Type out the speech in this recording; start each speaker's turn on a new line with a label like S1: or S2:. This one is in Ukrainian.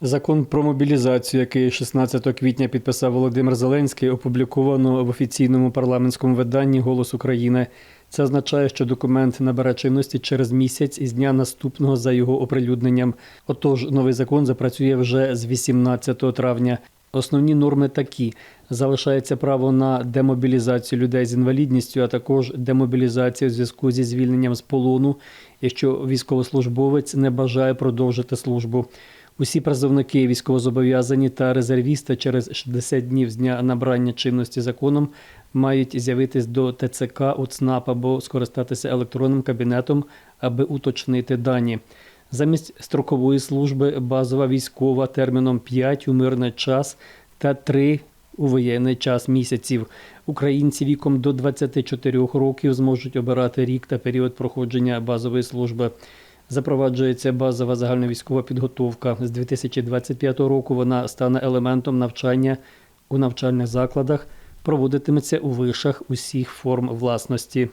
S1: Закон про мобілізацію, який 16 квітня підписав Володимир Зеленський, опубліковано в офіційному парламентському виданні Голос України. Це означає, що документ набере чинності через місяць із дня наступного за його оприлюдненням. Отож, новий закон запрацює вже з 18 травня. Основні норми такі: залишається право на демобілізацію людей з інвалідністю, а також демобілізацію у зв'язку зі звільненням з полону, якщо військовослужбовець не бажає продовжити службу. Усі призовники, військовозобов'язані та резервісти через 60 днів з дня набрання чинності законом мають з'явитись до ТЦК, УЦНАП або скористатися електронним кабінетом, аби уточнити дані. Замість строкової служби базова військова терміном 5 у мирний час та 3 у воєнний час місяців. Українці віком до 24 років зможуть обирати рік та період проходження базової служби. Запроваджується базова загальновійськова підготовка. З 2025 року вона стане елементом навчання у навчальних закладах, проводитиметься у вишах усіх форм власності.